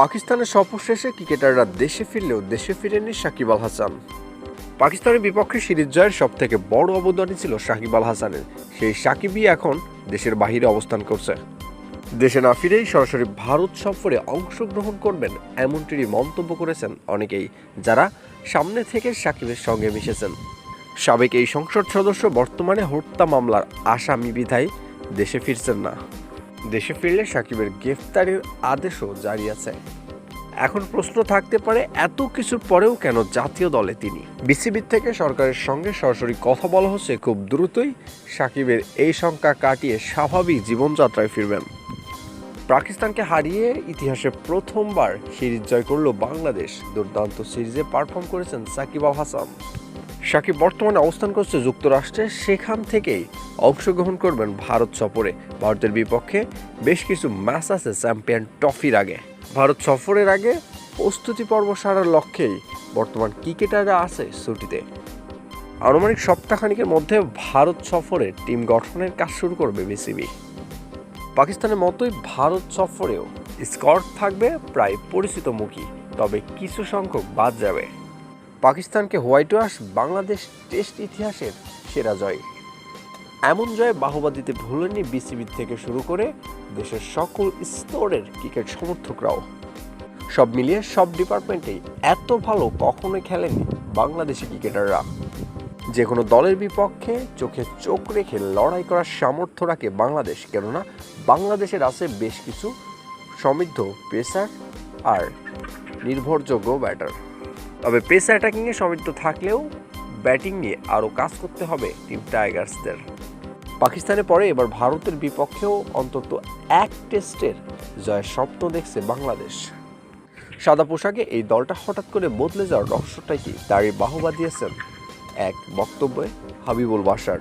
পাকিস্তানের সফর শেষে ক্রিকেটাররা দেশে ফিরলেও দেশে ফিরেননি সাকিব আল হাসান। পাকিস্তানের বিপক্ষে সিরিজ জয়ের সব থেকে বড় অবদানই ছিল সাকিব আল হাসানের। সেই সাকিবই এখন দেশের বাহিরে অবস্থান করছে। দেশে না ফিরেই সরাসরি ভারত সফরে অংশগ্রহণ করবেন এমনটিরই মন্তব্য করেছেন অনেকেই, যারা সামনে থেকে সাকিবের সঙ্গে মিশেছেন। সাবেক এই সংসদ সদস্য বর্তমানে হত্যা মামলার আসামি বিধায়, দেশে ফিরছেন না। দেশে ফিরলে সাকিবের গ্রেফতারের আদেশও জারি আছে। এখন প্রশ্ন থাকতে পারে, এত কিছুর পরেও কেন জাতীয় দলে তিনি? বিসিবির থেকে সরকারের সঙ্গে সরাসরি কথা বলা হচ্ছে, খুব দ্রুতই সাকিবের এই সংখ্যা কাটিয়ে স্বাভাবিক জীবনযাত্রায় ফিরবেন। পাকিস্তানকে হারিয়ে ইতিহাসে প্রথমবার সিরিজ জয় করল বাংলাদেশ। দুর্দান্ত সিরিজে পারফর্ম করেছেন সাকিব আল হাসান। সাকিব বর্তমানে অবস্থান করছে যুক্তরাষ্ট্রে, সেখান থেকেই অংশগ্রহণ করবেন ভারত সফরে। ভারতের বিপক্ষে বেশ কিছু ম্যাচ আছে চ্যাম্পিয়ন ট্রফির আগে। ভারত সফরের আগে প্রস্তুতি পর্ব সারার লক্ষ্যেই বর্তমান ক্রিকেটাররা আছে ছুটিতে। আনুমানিক সপ্তাহখানিকের মধ্যে ভারত সফরে টিম গঠনের কাজ শুরু করবে বিসিবি। পাকিস্তানের মতোই ভারত সফরেও স্কট থাকবে প্রায় পরিচিত মুখী, তবে কিছু সংখ্যক বাদ যাবে। পাকিস্তানকে হোয়াইট ওয়াশ, বাংলাদেশ টেস্ট ইতিহাসের সেরা জয়। এমন জয়ে বাহবা দিতে ভুলেননি বিসিবি থেকে শুরু করে দেশের সকল স্তরের ক্রিকেট সমর্থকরাও। সব মিলিয়ে সব ডিপার্টমেন্টেই এত ভালো কখনোই খেলেনি বাংলাদেশি ক্রিকেটাররা। যে কোনো দলের বিপক্ষে চোখে চোখ রেখে লড়াই করার সামর্থ্য রাখে বাংলাদেশ, কেননা বাংলাদেশের আছে বেশ কিছু সমৃদ্ধ পেসার আর নির্ভরযোগ্য ব্যাটার। তবে পেস অ্যাটাকিংয়ে সমৃদ্ধ থাকলেও ব্যাটিং নিয়ে আরও কাজ করতে হবে টিম টাইগার্সদের পাকিস্তানের পরে এবার ভারতের বিপক্ষেও অন্তত এক টেস্টের জয়ের স্বপ্ন দেখছে বাংলাদেশ। সাদা পোশাকে এই দলটা হঠাৎ করে বদলে যাওয়ার রহস্যটাই কি? তারই বাহবা দিয়েছেন এক বক্তব্যে হাবিবুল বাসার